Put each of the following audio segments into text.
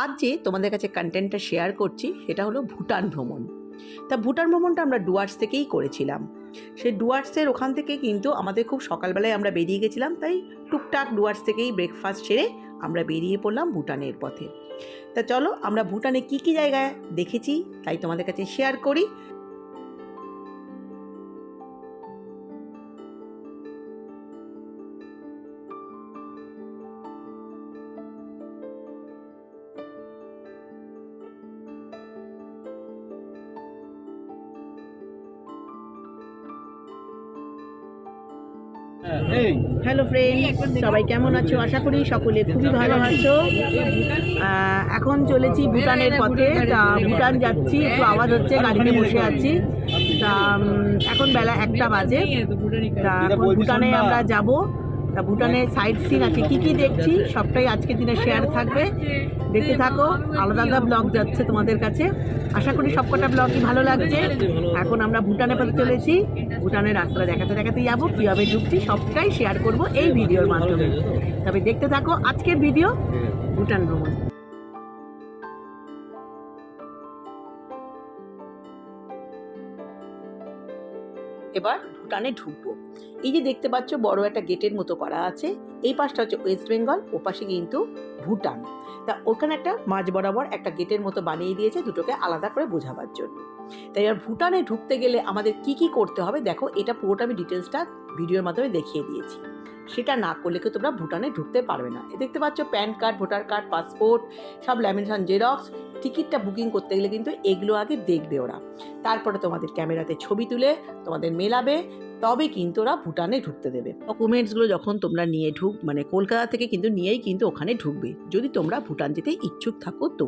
আজ যে তোমাদের কাছে কন্টেন্টটা শেয়ার করছি, সেটা হলো ভুটান ভ্রমণ। তা ভুটান ভ্রমণটা আমরা ডুয়ার্স থেকেই করেছিলাম। সে ডুয়ার্সের ওখান থেকে কিন্তু আমাদের খুব সকালবেলায় আমরা বেরিয়ে গেছিলাম, তাই টুকটাক ডুয়ার্স থেকেই ব্রেকফাস্ট সেরে আমরা বেরিয়ে পড়লাম ভুটানের পথে। তা চলো আমরা ভুটানে কি কি জায়গায় দেখেছি, তাই তোমাদের কাছে শেয়ার করি। হ্যালো ফ্রেন্ড সবাই কেমন আছো? আশা করি সকলে খুবই ভালো আছো। এখন চলেছি ভুটানের পথে। তা, ভুটান যাচ্ছি, একটু আওয়াজ হচ্ছে, গাড়িতে বসে আছি। তা এখন বেলা একটা বাজে। তা, এখন ভুটানে আমরা যাব। তা ভুটানে সাইড সিন আছে, কি কি দেখছি? সবটাই আজকের দিনে শেয়ার থাকবে। দেখতে থাকো, আলাদা আলাদা ব্লগ যাচ্ছে তোমাদের কাছে। আশা করি সবকটা ব্লগই ভালো লাগছে। এখন আমরা ভুটানে পথে চলেছি। ভুটানের রাস্তা দেখাতে দেখাতে যাব, কীভাবে ঢুকছি, সবটাই শেয়ার করব এই ভিডিওর মাধ্যমে। তবে দেখতে থাকো আজকের ভিডিও ভুটান ভ্রমণ। এবার ভুটানে ঢুকবো। এই যে দেখতে পাচ্ছ, বড় একটা গেটের মতো করা আছে। এই পাশটা হচ্ছে ওয়েস্ট বেঙ্গল, ও পাশে কিন্তু ভুটান। তা ওখানে একটা মাঝ বরাবর একটা গেটের মতো বানিয়ে দিয়েছে দুটোকে আলাদা করে বোঝাবার জন্য। তাই এবার ভুটানে ঢুকতে গেলে আমাদের কি কি করতে হবে, দেখো, এটা পুরোটা আমি ডিটেলসটা ভিডিওর মাধ্যমে দেখিয়ে দিয়েছি। সেটা না করলে কেউ তোমরা ভুটানে ঢুকতে পারবে না। দেখতে পাচ্ছ, PAN card, voter card, passport, সব ল্যামিনেশন, জেরক্স, টিকিটটা বুকিং করতে গেলে কিন্তু এগুলো আগে দেখবে ওরা। তারপরে তোমাদের ক্যামেরাতে ছবি তুলে তোমাদের মেলাবে, তবে কিন্তু ওরা ভুটানে ঢুকতে দেবে। ডকুমেন্টসগুলো যখন তোমরা নিয়ে ঢুক মানে কলকাতা থেকে কিন্তু নিয়েই কিন্তু ওখানে ঢুকবে। যদি তোমরা ভুটান যেতে ইচ্ছুক থাকো তো।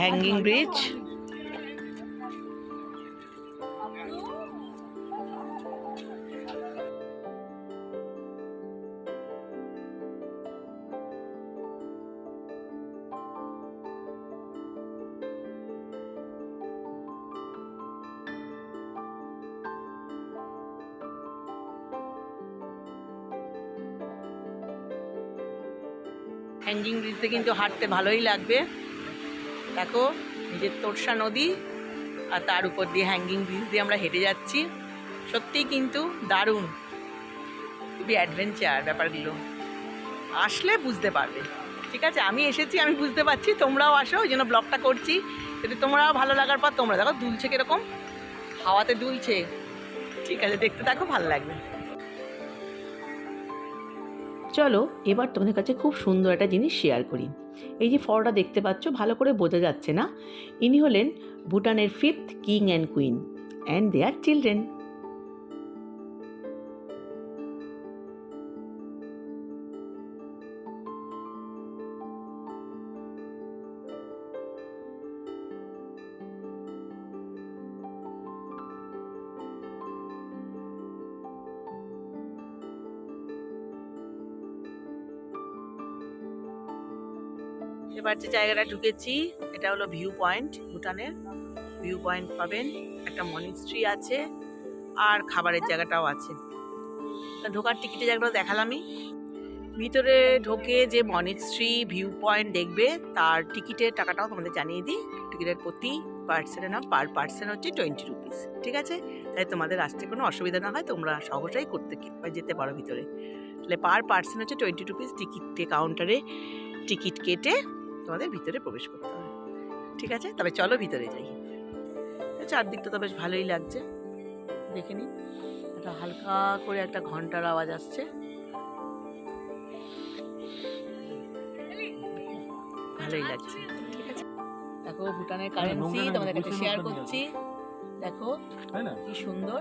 হ্যাঙ্গিং ব্রিজ হ্যাঙ্গিং ব্রিজে কিন্তু হাঁটতে ভালোই লাগবে। দেখো, নিজের তোরসা নদী আর তার উপর দিয়ে হ্যাঙ্গিং ব্রিজ দিয়ে আমরা হেঁটে যাচ্ছি। সত্যিই কিন্তু দারুণ, খুবই অ্যাডভেঞ্চার ব্যাপারগুলো। আসলে বুঝতে পারবে। ঠিক আছে, আমি এসেছি, আমি বুঝতে পারছি, তোমরাও আসো, ওই জন্য ব্লগটা করছি। যদি তোমরাও ভালো লাগার পর, তোমরা দেখো, দুলছে কীরকম, হাওয়াতে দুলছে। ঠিক আছে, দেখতে থাকো, ভালো লাগবে। চলো, এবার তোমাদের কাছে খুব সুন্দর একটা জিনিস শেয়ার করি। এই যে ফটোটা দেখতে পাচ্ছ, ভালো করে বোঝা যাচ্ছে না? ইনি হলেন ভুটানের fifth king and queen and they are children এবার যে জায়গাটা ঢুকেছি, এটা হলো ভিউ পয়েন্ট ভুটানের ভিউ পয়েন্ট পাবেন, একটা মনিস্ট্রি আছে, আর খাবারের জায়গাটাও আছে। ঢোকার টিকিটের জায়গাটা দেখালামই। ভিতরে ঢোকে যে মনিস্ট্রি ভিউ পয়েন্ট দেখবে, তার টিকিটের টাকাটাও তোমাদের জানিয়ে দিই। টিকিটের প্রতি পার্সেন্টের নাম পার পার্সেন্ট হচ্ছে টোয়েন্টি রুপিস ঠিক আছে? তাই তোমাদের আসতে কোনো অসুবিধা না হয়, তোমরা সহজেই করতে যেতে পারো ভিতরে। তাহলে পার পার্সেন্ট হচ্ছে টোয়েন্টি রুপিস টিকিটে কাউন্টারে টিকিট কেটে তোমাদের ভিতরে প্রবেশ করতে হবে। ঠিক আছে? তবে চলো ভিতরে যাই। তো চারদিকটা তো বেশ ভালোই লাগছে। দেখে নিন একটা হালকা করে একটা ঘণ্টার আওয়াজ আসছে। ভালোই লাগছে। ঠিক আছে দেখো ভুটানের কারেন্সি তোমাদের কাছে শেয়ার করছি। দেখো কি সুন্দর।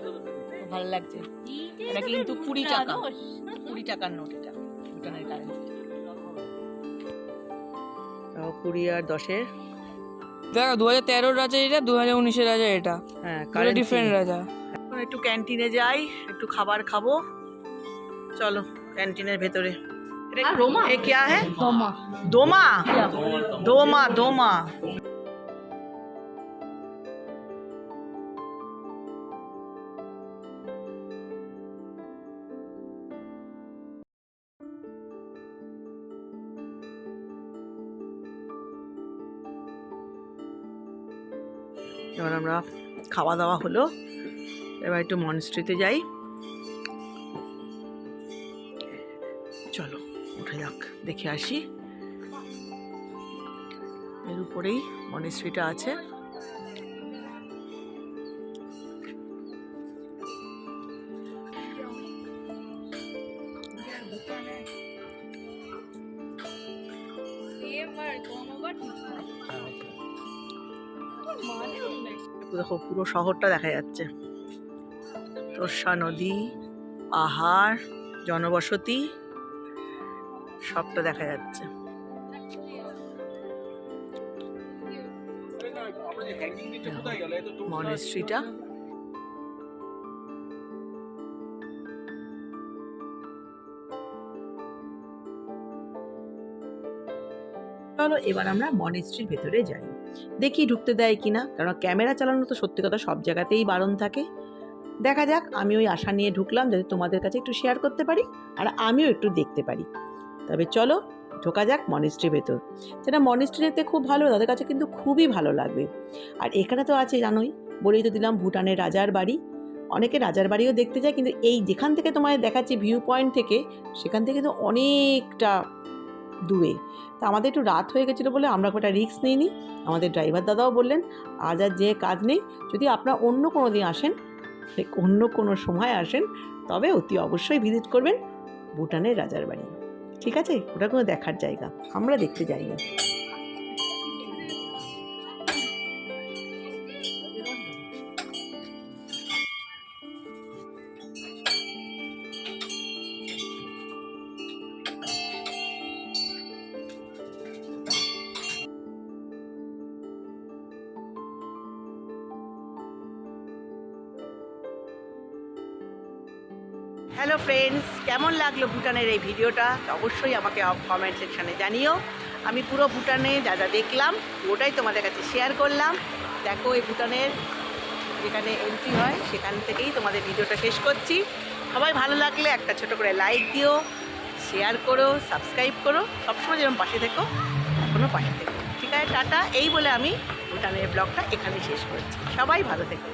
খুব ভালো লাগছে। এটা কিন্তু কুড়ি টাকা। কুড়ি টাকার নোট এটা ভুটানের কারেন্সি কুড়ি আর দশের দেখো দু হাজার তেরোর রাজা এটা দু হাজার উনিশের রাজা এটা হ্যাঁ দুটো ডিফারেন্ট রাজা এখন একটু ক্যান্টিনে যাই একটু খাবার খাবো চলো ক্যান্টিনের ভেতরে এ क्या है दोमा दोमा दोमा এবার আমরা খাওয়া দাওয়া হলো। এবার একটু মনস্ট্রিতে যাই। চলো উঠে যাক দেখে আসি। এর উপরেই মনেস্ট্রিটা আছে। দেখো পুরো শহরটা দেখা যাচ্ছে। তোষা নদী পাহাড় জনবসতি সবটা দেখা যাচ্ছে। মনেস্ট্রিটা চলো এবার আমরা মনেস্ট্রির ভেতরে যাই। দেখি ঢুকতে দেয় কিনা কারণ ক্যামেরা চালানো তো সত্যি কথা সব জায়গাতেই বারণ থাকে। দেখা যাক, আমি ওই আশা নিয়ে ঢুকলাম যাতে তোমাদের কাছে একটু শেয়ার করতে পারি, আর আমিও একটু দেখতে পারি। তবে চলো, ঢোকা যাক মনেস্ট্রির ভেতর। যেটা মনেস্ট্রি দেখতে খুব ভালো, তাদের কাছে কিন্তু খুবই ভালো লাগবে। আর এখানে তো আছে জানোই, বলেই তো দিলাম ভুটানের রাজার বাড়ি। অনেকে রাজার বাড়িও দেখতে যায়, কিন্তু এই যেখান থেকে তোমায় দেখাচ্ছি ভিউ পয়েন্ট থেকে, সেখান থেকে কিন্তু অনেকটা দূরে তা আমাদের একটু রাত হয়ে গেছিল বলে আমরা একটা রিস্ক নিইনি। আমাদের ড্রাইভার দাদাও বললেন, আজ আর যে কাজ নেই, যদি আপনারা অন্য কোনো দিন আসেন অন্য কোনো সময় আসেন, তবে অতি অবশ্যই ভিজিট করবেন ভুটানের রাজার বাড়ি। ঠিক আছে? ওটা কোনো দেখার জায়গা। আমরা দেখতে যাইনি। হ্যালো ফ্রেন্ডস কেমন লাগল ভুটানের এই ভিডিওটা? অবশ্যই আমাকে কমেন্ট সেকশানে জানিও। আমি পুরো ভুটানে যা যা দেখলাম, ওটাই তোমাদের কাছে শেয়ার করলাম। দেখো এই ভুটানের যেখানে এন্ট্রি হয়, সেখান থেকেই তোমাদের ভিডিওটা শেষ করছি। সবাই ভালো লাগলে একটা ছোট করে লাইক দিও শেয়ার করো সাবস্ক্রাইব করো। সবসময় যেরকম পাশে থেকো এখনও পাশে থেকো। ঠিক আছে, টাটা। এই বলে আমি ভুটানের ব্লগটা এখানে শেষ করছি। সবাই ভালো থেকো।